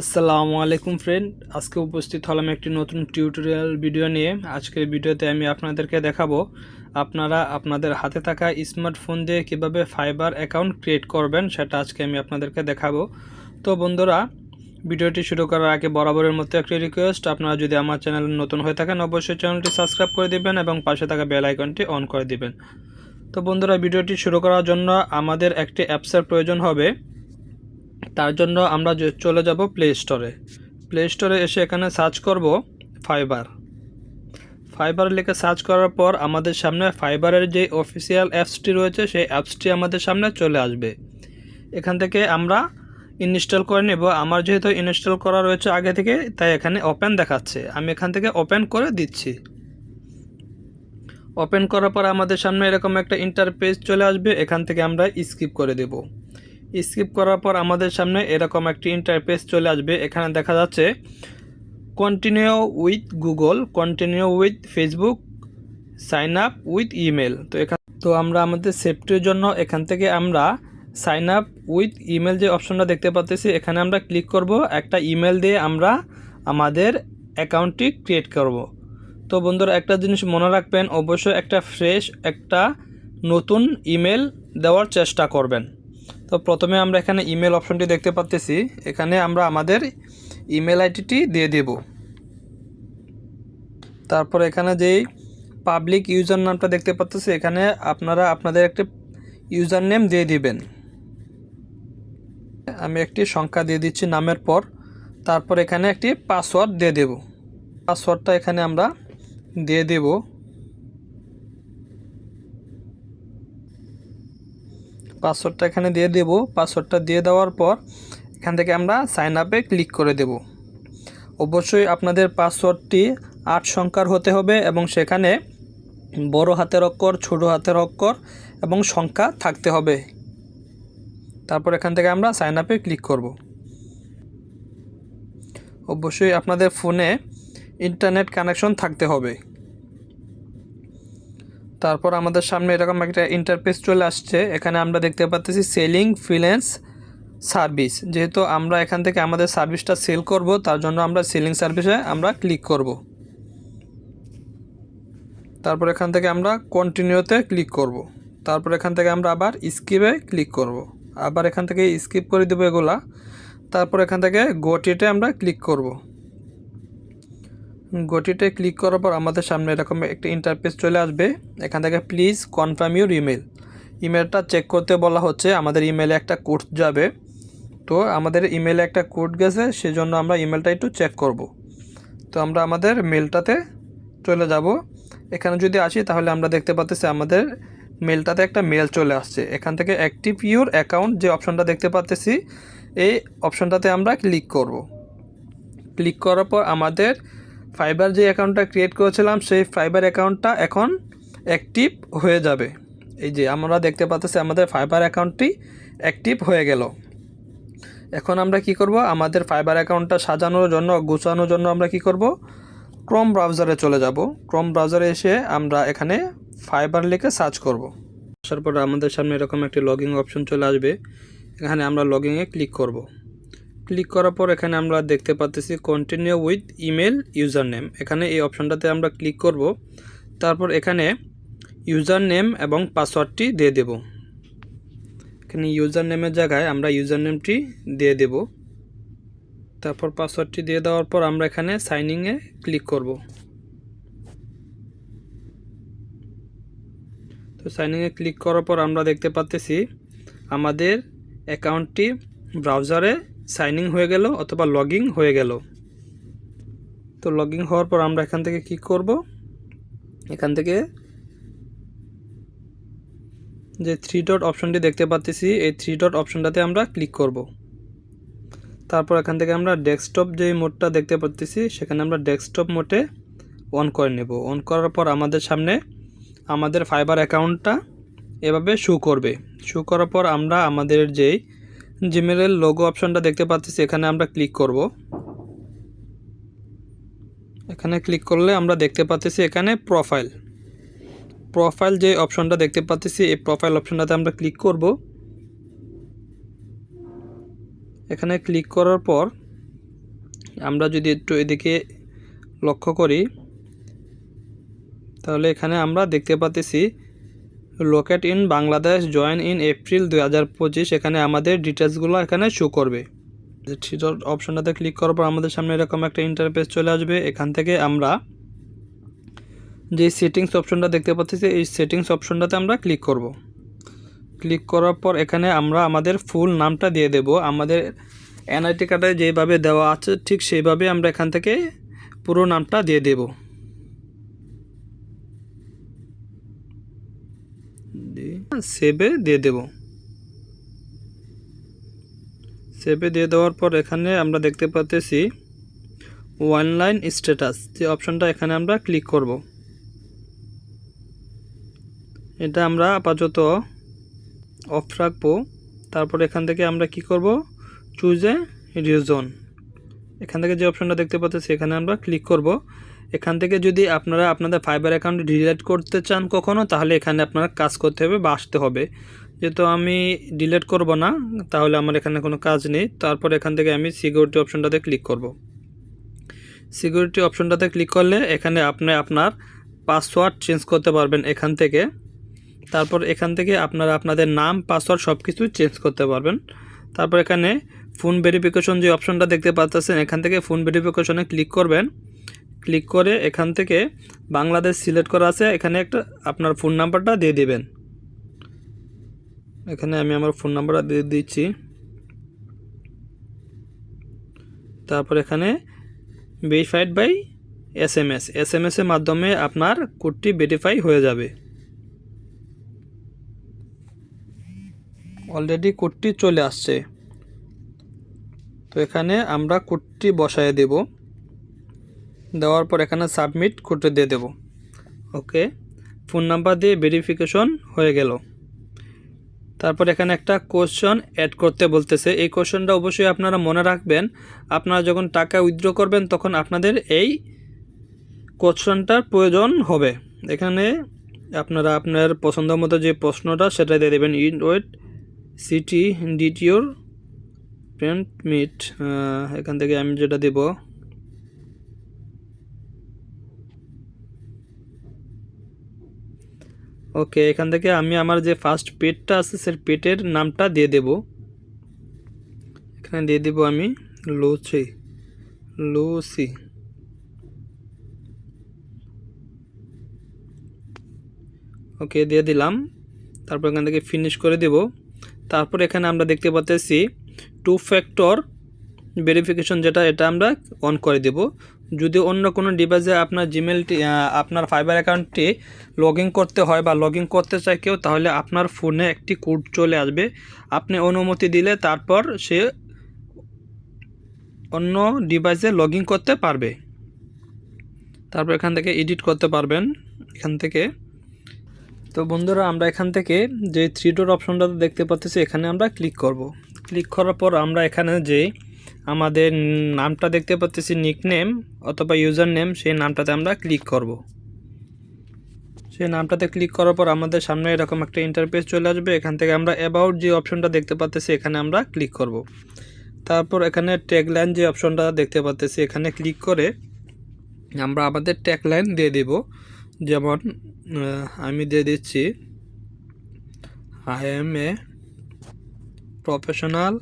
আসসালামু আলাইকুম ফ্রেন্ড আজকে উপস্থিত হলাম একটি নতুন টিউটোরিয়াল ভিডিও নিয়ে। আজকের ভিডিওতে আমি আপনাদেরকে দেখাবো, আপনারা আপনাদের হাতে থাকা স্মার্টফোন দিয়ে কীভাবে ফাইবার অ্যাকাউন্ট ক্রিয়েট করবেন সেটা আজকে আমি আপনাদেরকে দেখাবো। তো বন্ধুরা ভিডিওটি শুরু করার আগে বরাবরের মতো একটি রিকোয়েস্ট আপনারা যদি আমার চ্যানেল নতুন হয়ে থাকেন, অবশ্যই চ্যানেলটি সাবস্ক্রাইব করে দিবেন এবং পাশে থাকা বেল আইকনটি অন করে দিবেন। তো বন্ধুরা ভিডিওটি শুরু করার জন্য আমাদের একটি অ্যাপসের প্রয়োজন হবে। তার জন্য আমরা চলে যাব প্লে স্টোরে প্লে স্টোরে এসে এখানে সার্চ করব ফাইবার ফাইবার লিখে সার্চ করার পর আমাদের সামনে ফাইবারের যে অফিসিয়াল অ্যাপসটি রয়েছে, সেই অ্যাপসটি আমাদের সামনে চলে আসবে। এখান থেকে আমরা ইনস্টল করে নেব। আমার যেহেতু ইনস্টল করা রয়েছে আগে থেকে, তাই এখানে ওপেন দেখাচ্ছে। আমি এখান থেকে ওপেন করে দিচ্ছি। ওপেন করার পর আমাদের সামনে এরকম একটা ইন্টারপেজ চলে আসবে। এখান থেকে আমরা স্কিপ করে দেব। স্কিপ করার পর আমাদের সামনে এরকম একটি ইন্টারপেজ চলে আসবে। এখানে দেখা যাচ্ছে continue with Google continue with Facebook sign up with email তো এখান তো আমরা আমাদের সেফটির জন্য এখান থেকে আমরা সাইন আপ উইথ ইমেল যে অপশনটা দেখতে পাচ্ছি এখানে আমরা ক্লিক করব। একটা ইমেল দিয়ে আমরা আমাদের অ্যাকাউন্টটি ক্রিয়েট করব। তো বন্ধুরা, একটা জিনিস মনে রাখবেন, অবশ্যই একটা ফ্রেশ একটা নতুন ইমেল দেওয়ার চেষ্টা করবেন। তো প্রথমে আমরা এখানে ইমেল অপশনটি দেখতে পাচ্তেছি এখানে আমরা আমাদের ইমেল আইডিটি দিয়ে দেব। তারপর এখানে যেই পাবলিক ইউজার নামটা দেখতে পাচ্তেছি এখানে আপনারা আপনাদের একটি ইউজার নেম দিয়ে দিবেন। আমি একটি সংখ্যা দিয়ে দিচ্ছি নামের পর। তারপর এখানে একটি পাসওয়ার্ড দিয়ে দেব। পাসওয়ার্ডটা এখানে আমরা দিয়ে দেব। পাসওয়ার্ডটা এখানে দিয়ে দেব। পাসওয়ার্ডটা দিয়ে দেওয়ার পর এখান থেকে আমরা সাইন আপে ক্লিক করে দেব। অবশ্যই আপনাদের পাসওয়ার্ডটি আট সংখ্যার হতে হবে এবং সেখানে বড় হাতের অক্ষর, ছোট হাতের অক্ষর এবং সংখ্যা থাকতে হবে। তারপর এখান থেকে আমরা সাইন আপে ক্লিক করব। অবশ্যই আপনাদের ফোনে ইন্টারনেট কানেকশন থাকতে হবে। তারপর আমাদের সামনে এরকম একটা ইন্টারফেস চলে আসছে। এখানে আমরা দেখতে পাচ্ছি সেলিং ফ্রিল্যান্স সার্ভিস যেহেতু আমরা এখান থেকে আমাদের সার্ভিসটা সেল করব, তার জন্য আমরা সেলিং সার্ভিসে আমরা ক্লিক করব। তারপর এখান থেকে আমরা কন্টিনিউতে ক্লিক করব। তারপর এখান থেকে আমরা আবার স্কিপে ক্লিক করব। আবার এখান থেকে স্কিপ করে দেবো এগুলা। তারপর এখান থেকে গোটিতে আমরা ক্লিক করব। গোটিতে ক্লিক করার পর আমাদের সামনে এরকম একটা ইন্টারফেস চলে আসবে। এখান থেকে প্লিজ কনফার্ম ইউর ইমেল ইমেলটা চেক করতে বলা হচ্ছে, আমাদের ইমেলে একটা কোড যাবে। তো আমাদের ইমেলে একটা কোড গেছে, সেজন্য আমরা ইমেলটা একটু চেক করব। তো আমরা আমাদের মেলটাতে চলে যাব। এখানে যদি আসি, তাহলে আমরা দেখতে পাচ্ছি আমাদের মেলটাতে একটা মেল চলে আসছে। এখান থেকে অ্যাক্টিভ ইউর অ্যাকাউন্ট যে অপশনটা দেখতে পাচ্ছি এই অপশনটাতে আমরা ক্লিক করব। ক্লিক করার পর আমাদের ফাইবার যে অ্যাকাউন্টটা ক্রিয়েট করেছিলাম, সেই ফাইবার অ্যাকাউন্টটা এখন অ্যাক্টিভ হয়ে যাবে। এই যে আমরা দেখতে পাচ্ছি আমাদের ফাইবার অ্যাকাউন্টটি অ্যাক্টিভ হয়ে গেল। এখন আমরা কি করব? আমাদের ফাইবার অ্যাকাউন্টটা সাজানোর জন্য, গুছানোর জন্য আমরা কি করব? ক্রোম ব্রাউজারে চলে যাব। ক্রোম ব্রাউজারে এসে আমরা এখানে ফাইবার লিখে সার্চ করব। আসার পর আমাদের সামনে এরকম একটি লগিং অপশন চলে আসবে। এখানে আমরা লগিংয়ে ক্লিক করব। ক্লিক করার পর এখানে আমরা দেখতে পাচ্ছি continue with email user name এখানে এই অপশনটাতে আমরা ক্লিক করব। তারপর এখানে ইউজার নেম এবং পাসওয়ার্ডটি দিয়ে দেব। এখানে ইউজার নেমের জায়গায় আমরা ইউজার নেমটি দিয়ে দেব। তারপর পাসওয়ার্ডটি দিয়ে দেওয়ার পর আমরা এখানে সাইনিংয়ে ক্লিক করব। তো সাইনিংয়ে ক্লিক করার পর আমরা দেখতে পাচ্ছি আমাদের অ্যাকাউন্টটি ব্রাউজারে সাইনিং হয়ে গেল অথবা লগইন হয়ে গেল। তো লগইন হওয়ার পর আমরা এখান থেকে কি করব? এখান থেকে যে থ্রি ডট অপশনটি দেখতে পাচ্ছি এই থ্রি ডট অপশনটাতে আমরা ক্লিক করব। তারপর এখান থেকে আমরা ডেস্কটপ যে মোডটা দেখতে পাচ্ছি সেখানে আমরা ডেস্কটপ মোডে অন করে নেব। অন করার পর আমাদের সামনে আমাদের ফাইবার অ্যাকাউন্টটা এভাবে শু করবে। শু করার পর আমরা আমাদের যেই জিমেলের লোগো অপশনটা দেখতে পাচ্ছি, এখানে আমরা ক্লিক করব। এখানে ক্লিক করলে আমরা দেখতে পাচ্ছি এখানে প্রোফাইল প্রোফাইল যে অপশনটা দেখতে পাচ্ছি, এই প্রোফাইল অপশনটাতে আমরা ক্লিক করব। এখানে ক্লিক করার পর আমরা যদি একটু এদিকে লক্ষ্য করি, তাহলে এখানে আমরা দেখতে পাচ্ছি locate in Bangladesh join in April দুই হাজার পঁচিশ, এখানে আমাদের ডিটেলসগুলো এখানে শো করবে। থ্রি ডট অপশনটাতে ক্লিক করার পর আমাদের সামনে এরকম একটা ইন্টারফেস চলে আসবে। এখান থেকে আমরা যে সেটিংস অপশনটা দেখতে পাচ্ছি, এই সেটিংস অপশনটাতে আমরা ক্লিক করব। ক্লিক করার পর এখানে আমরা আমাদের ফুল নামটা দিয়ে দেব। আমাদের এনআইটি কার্ডে যেভাবে দেওয়া আছে, ঠিক সেইভাবে আমরা এখান থেকে পুরো নামটা দিয়ে দেব। সেভে দিয়ে দেব। সেভে দিয়ে দেওয়ার পর এখানে আমরা দেখতে পাচ্ছি অনলাইন স্ট্যাটাস, যে অপশনটা এখানে আমরা ক্লিক করব। এটা আমরা আপাতত অফ রাখব। তারপর এখান থেকে আমরা কি করব? চুজ এ রিজন এখান থেকে যে অপশনটা দেখতে পাচ্ছি এখানে আমরা ক্লিক করব। এখান থেকে যদি আপনারা আপনাদের ফাইবার অ্যাকাউন্ট ডিলিট করতে চান কখনও তাহলে এখানে আপনারা কাজ করতে হবে বা আসতে হবে। যেহেতু আমি ডিলিট করব না, তাহলে আমার এখানে কোনো কাজ নেই। তারপর এখান থেকে আমি সিকিউরিটি অপশনটাতে ক্লিক করব। সিকিউরিটি অপশনটাতে ক্লিক করলে এখানে আপনি আপনার পাসওয়ার্ড চেঞ্জ করতে পারবেন এখান থেকে। তারপর এখান থেকে আপনারা আপনাদের নাম পাসওয়ার্ড সব কিছু চেঞ্জ করতে পারবেন। তারপর এখানে ফোন ভেরিফিকেশন যে অপশনটা দেখতে পাচ্ছেন, এখান থেকে ফোন ভেরিফিকেশনে ক্লিক করবেন। ক্লিক করে এখান থেকে বাংলাদেশ সিলেক্ট করা আছে। এখানে একটা আপনার ফোন নাম্বারটা দিয়ে দিবেন। এখানে আমি আমার ফোন নাম্বারটা দিয়ে দিচ্ছি। তারপর এখানে verified by S M S S M এসের মাধ্যমে আপনার কোডটি ভেরিফাই হয়ে যাবে। অলরেডি কোডটি চলে আসছে। তো এখানে আমরা কোডটি বসায় দেব। দেওয়ার পর এখানে সাবমিট করতে দিয়ে দেব। ওকে ফোন নাম্বার দিয়ে ভেরিফিকেশন হয়ে গেল। তারপর এখানে একটা কোশ্চন অ্যাড করতে বলতেছে। এই কোশ্চনটা অবশ্যই আপনারা মনে রাখবেন। আপনারা যখন টাকা উইথড্র করবেন, তখন আপনাদের এই কোশ্চনটার প্রয়োজন হবে। এখানে আপনারা আপনার পছন্দ মতো যে প্রশ্নটা, সেটা দিয়ে দেবেন। ইন ওয়েট সিটি ডিটিওর প্রিন্ট মিট এখান থেকে আমি যেটা দেব ওকে, এখান থেকে আমি আমার যে ফার্স্ট পেটটা আছে, সে পেটের নামটা দিয়ে দেব। এখানে দিয়ে দেব আমি লুচি। লুসি ওকে, দিয়ে দিলাম। তারপর এখান থেকে ফিনিশ করে দেব। তারপর এখানে আমরা দেখতে পাচ্ছি টু ফ্যাক্টর ভেরিফিকেশন যেটা, এটা আমরা অন করে দেব। যদি অন্য কোনো ডিভাইসে আপনার জিমেলটি আপনার ফাইবার অ্যাকাউন্টটি লগ করতে হয় বা লগ করতে চায় কেউ, তাহলে আপনার ফোনে একটি কোড চলে আসবে। আপনি অনুমতি দিলে তারপর সে অন্য ডিভাইসে লগ করতে পারবে। তারপর এখান থেকে এডিট করতে পারবেন, এখান থেকে। তো বন্ধুরা, আমরা এখান থেকে যে থ্রি ডোর অপশনটা দেখতে পাচ্ছি, এখানে আমরা ক্লিক করব। ক্লিক করার পর আমরা এখানে যে আমাদের নামটা দেখতে পাচ্ছি নিকনেম অথবা ইউজার নেম সেই নামটাতে আমরা ক্লিক করব। সেই নামটাতে ক্লিক করার পর আমাদের সামনে এরকম একটা ইন্টারপেজ চলে আসবে। এখান থেকে আমরা অ্যাবাউট যে অপশনটা দেখতে পাচ্ছি এখানে আমরা ক্লিক করব। তারপর এখানে ট্যাগলাইন যে অপশনটা দেখতে পাচ্ছি এখানে ক্লিক করে আমরা আমাদের ট্যাগলাইন দিয়ে দেব। যেমন আমি দিয়ে দিচ্ছি I am a professional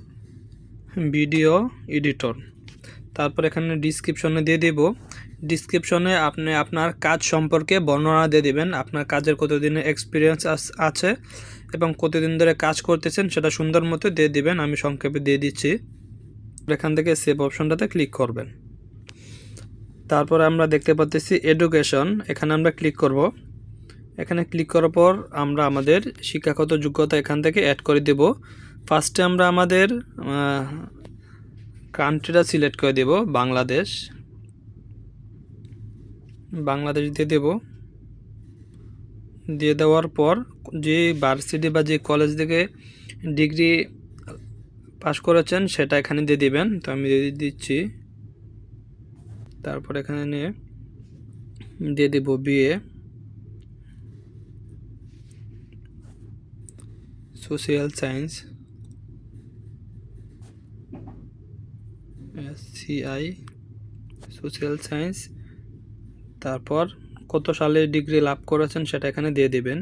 video editor তারপর এখানে ডিসক্রিপশনে দিয়ে দেব। ডিসক্রিপশনে আপনি আপনার কাজ সম্পর্কে বর্ণনা দিয়ে দেবেন, আপনার কাজের কতদিনের এক্সপিরিয়েন্স আছে এবং কতদিন ধরে কাজ করতেছেন সেটা সুন্দর মতো দিয়ে দিবেন, আমি সংক্ষেপে দিয়ে দিচ্ছি। এখান থেকে সেভ অপশনটাতে ক্লিক করবেন। তারপর আমরা দেখতে পাচ্ছি এডুকেশন এখানে আমরা ক্লিক করব। এখানে ক্লিক করার পর আমরা আমাদের শিক্ষাগত যোগ্যতা এখান থেকে অ্যাড করে দেব। ফার্স্টে আমরা আমাদের কান্ট্রিটা সিলেক্ট করে দেব, বাংলাদেশ। বাংলাদেশ দিয়ে দেব। দিয়ে দেওয়ার পর যে ভার্সিটি বা যে কলেজ থেকে ডিগ্রি পাশ করেছেন, সেটা এখানে দিয়ে দিবেন। তো আমি দিয়ে দিচ্ছি। তারপর এখানে নিয়ে দিয়ে দেব BA social science CI social science, তারপর কত সালে ডিগ্রি লাভ করেছেন সেটা এখানে দিয়ে দিবেন,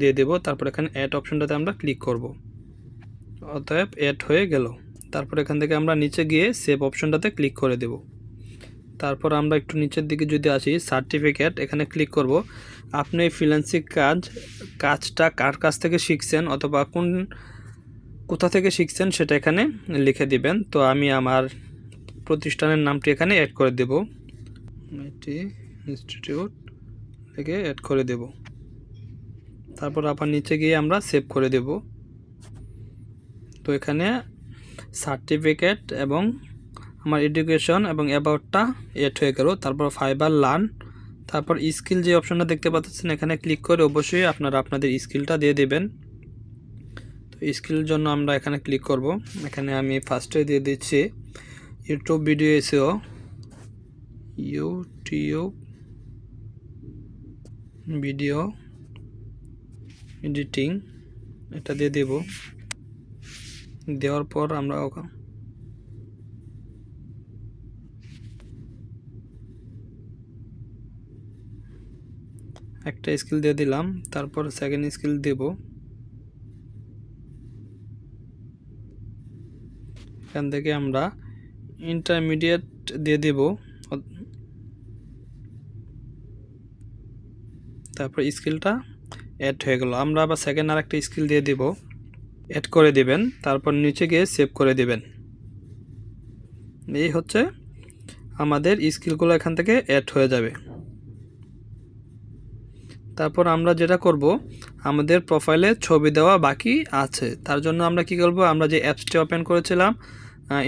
দিয়ে দেব, তারপর এখানে অ্যাড অপশনটাতে আমরা ক্লিক করব। অতএব অ্যাড হয়ে গেল। তারপর এখান থেকে আমরা নিচে গিয়ে সেভ অপশনটাতে ক্লিক করে দেব। তারপর আমরা একটু নিচের দিকে যদি আসি সার্টিফিকেট এখানে ক্লিক করব। আপনি ফ্রিল্যান্সিং কাজ, কাজটা কার কাছ থেকে শিখছেন অথবা কোন, কোথা থেকে শিখছেন সেটা এখানে লিখে দিবেন। তো আমি আমার প্রতিষ্ঠানের নামটি এখানে অ্যাড করে দেব। এটি ইনস্টিটিউট থেকে অ্যাড করে দেব। তারপর আবার নিচে গিয়ে আমরা সেভ করে দেব। তো এখানে সার্টিফিকেট এবং আমার এডুকেশন এবং অ্যাবাউটটা এড হয়ে গেল। তারপর ফাইবার লার্ন তারপর স্কিল যে অপশনটা দেখতে পাচ্ছেন, এখানে ক্লিক করে অবশ্যই আপনারা আপনাদের স্কিলটা দিয়ে দেবেন। তো স্কিল জন্য আমরা এখানে ক্লিক করব। এখানে আমি ফার্স্টে দিয়ে দিচ্ছি ইউটিউব ভিডিও এসেও ইউটিউব ভিডিও এডিটিং, এটা দিয়ে দেব। দেওয়ার পর আমরা ওকা- একটা স্কিল দিয়ে দিলাম, তারপর সেকেন্ড স্কিল দেব। এখান থেকে আমরা ইন্টারমিডিয়েট দিয়ে দেব। তারপর স্কিলটা অ্যাড হয়ে গেল। আমরা আবার সেকেন্ড আর একটা স্কিল দিয়ে দেব। অ্যাড করে দিবেন, তারপর নিচে গিয়ে সেভ করে দিবেন। এই হচ্ছে আমাদের স্কিলগুলো এখান থেকে অ্যাড হয়ে যাবে। তারপর আমরা যেটা করব, আমাদের প্রোফাইলে ছবি দেওয়া বাকি আছে। তার জন্য আমরা কি করব, আমরা যে অ্যাপসটি ওপেন করেছিলাম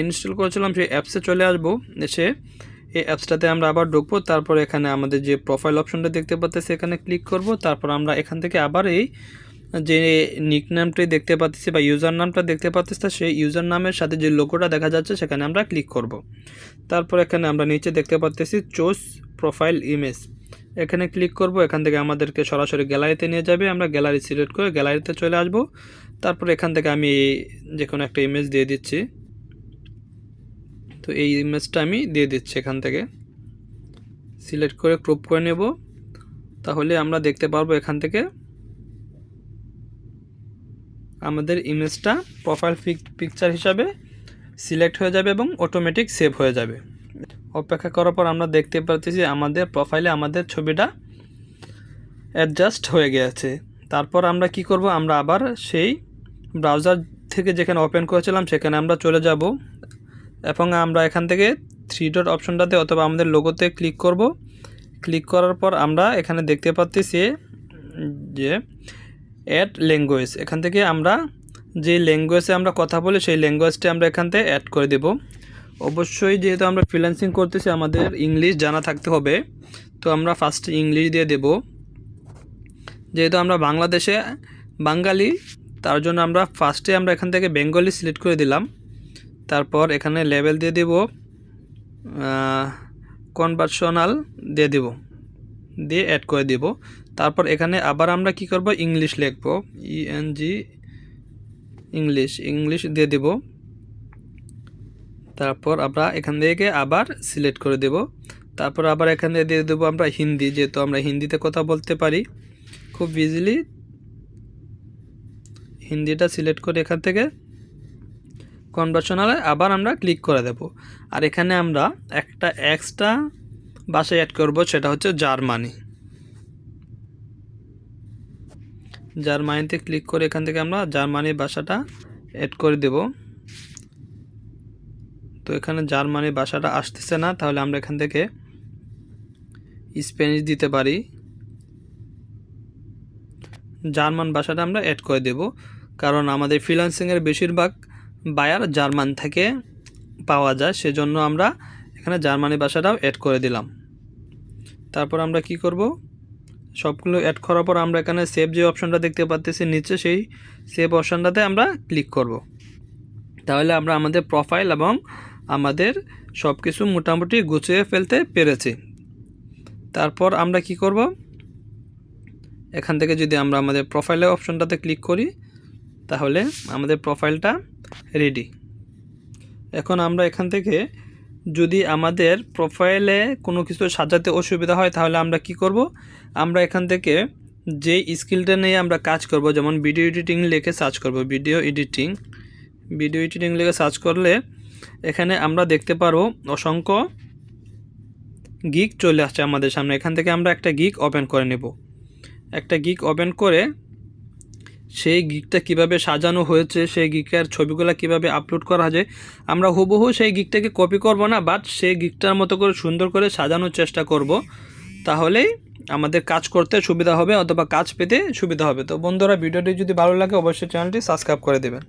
ইনস্টল করেছিলাম, সেই অ্যাপসে চলে আসব এসে। এই অ্যাপসটাতে আমরা আবার ঢুকবো, তারপর এখানে আমাদের যে প্রোফাইল অপশনটা দেখতে পাচ্ছি এখানে ক্লিক করব, তারপর আমরা এখান থেকে আবার এই যে নিক নামটি দেখতে পাচ্ছি বা ইউজার নামটা দেখতে পাচ্ছি সেই ইউজার নামের সাথে যে লোগোটা দেখা যাচ্ছে, সেখানে আমরা ক্লিক করব। তারপর এখানে আমরা নিচে দেখতে পাচ্ছি চোস প্রোফাইল ইমেজ এখানে ক্লিক করব, এখান থেকে আমাদেরকে সরাসরি গ্যালারিতে নিয়ে যাবে, আমরা গ্যালারি সিলেক্ট করে গ্যালারিতে চলে আসব। তারপর এখান থেকে আমি যে কোনো একটা ইমেজ দিয়ে দিচ্ছি। তো এই ইমেজটা আমি দিয়ে দিচ্ছি এখান থেকে। সিলেক্ট করে ক্রপ করে নেব। তাহলে আমরা দেখতে পারব এখান থেকে আমাদের ইমেজটা প্রোফাইল পিকচার হিসাবে সিলেক্ট হয়ে যাবে এবং অটোমেটিক সেভ হয়ে যাবে। অপেক্ষা করার পর আমরা দেখতে পাচ্ছি যে আমাদের প্রোফাইলে আমাদের ছবিটা অ্যাডজাস্ট হয়ে গিয়েছে তারপর আমরা কি করব? আমরা আবার সেই ব্রাউজার থেকে যেখানে ওপেন করেছিলাম, সেখানে আমরা চলে যাব। এবং আমরা এখান থেকে থ্রি ডট অপশনটাতে অথবা আমাদের লোগোতে ক্লিক করব। ক্লিক করার পর আমরা এখানে দেখতে পাচ্ছি যে অ্যাড ল্যাঙ্গুয়েজ এখান থেকে আমরা যে ল্যাঙ্গুয়েজে আমরা কথা বলি, সেই ল্যাঙ্গুয়েজটি আমরা এখান থেকে অ্যাড করে দেব। অবশ্যই যেহেতু আমরা ফ্রিল্যান্সিং করতেছি, আমাদের ইংলিশ জানা থাকতে হবে। তো আমরা ফার্স্ট ইংলিশ দিয়ে দেব। যেহেতু আমরা বাংলাদেশে বাঙালি, তার জন্য আমরা ফার্স্টে আমরা এখান থেকে বেঙ্গলি সিলেক্ট করে দিলাম। তারপর এখানে লেভেল দিয়ে দিব কনভার্সনাল দিয়ে দেব, দিয়ে অ্যাড করে দেব। তারপর এখানে আবার আমরা কি করব? ইংলিশ লিখব ইএনজি ইংলিশ ইংলিশ দিয়ে দেব। তারপর আমরা এখান থেকে আবার সিলেক্ট করে দেব। তারপর আবার এখানে দিয়ে দেবো আমরা হিন্দি, যেহেতু আমরা হিন্দিতে কথা বলতে পারি। খুব ইজিলি হিন্দিটা সিলেক্ট করে এখান থেকে কনভার্সনালে আবার আমরা ক্লিক করে দেব। আর এখানে আমরা একটা এক্সট্রা ভাষা অ্যাড করব, সেটা হচ্ছে জার্মানি। জার্মানিতে ক্লিক করে এখান থেকে আমরা জার্মানি ভাষাটা অ্যাড করে দেব। তো এখানে জার্মানি ভাষাটা আসতেছে না, তাহলে আমরা এখান থেকে স্প্যানিশ দিতে পারি। জার্মান ভাষাটা আমরা অ্যাড করে দেব। কারণ আমাদের ফ্রিল্যান্সিংয়ের বেশিরভাগ বায়ার জার্মান থেকে পাওয়া যায়, সেজন্য আমরা এখানে জার্মানি ভাষাটাও অ্যাড করে দিলাম। তারপর আমরা কি করব? সবগুলো অ্যাড করার পর আমরা এখানে সেভ যে অপশনটা দেখতে পাচ্ছি নিচে সেই সেভ অপশনটাতে আমরা ক্লিক করব। তাহলে আমরা আমাদের প্রোফাইল এবং আমাদের সব কিছু মোটামুটি গুছিয়ে ফেলতে পেরেছি। তারপর আমরা কি করব? এখান থেকে যদি আমরা আমাদের প্রোফাইলের অপশনটাতে ক্লিক করি, তাহলে আমাদের প্রোফাইলটা রেডি এখন আমরা এখান থেকে যদি আমাদের প্রোফাইলে কোনো কিছু সাজাতে অসুবিধা হয়, তাহলে আমরা কি করব? আমরা এখান থেকে যে স্কিলটা নিয়ে আমরা কাজ করব, যেমন ভিডিও এডিটিং লিখে সার্চ করব। ভিডিও এডিটিং ভিডিও এডিটিং লিখে সার্চ করলে এখানে আমরা দেখতে পারব অসংখ্য গিক চলে আসছে আমাদের সামনে। এখান থেকে আমরা একটা গিক ওপেন করে নেব। একটা গিক ওপেন করে সেই গিকটা কীভাবে সাজানো হয়েছে, সেই গিকের ছবিগুলো কীভাবে আপলোড করা যায়, আমরা হুবহু সেই গিকটাকে কপি করব না বাট সেই গিকটার মতো করে সুন্দর করে সাজানোর চেষ্টা করব। তাহলেই আমাদের কাজ করতে সুবিধা হবে, অথবা কাজ পেতে সুবিধা হবে। তো বন্ধুরা, ভিডিওটি যদি ভালো লাগে, অবশ্যই চ্যানেলটি সাবস্ক্রাইব করে দেবেন।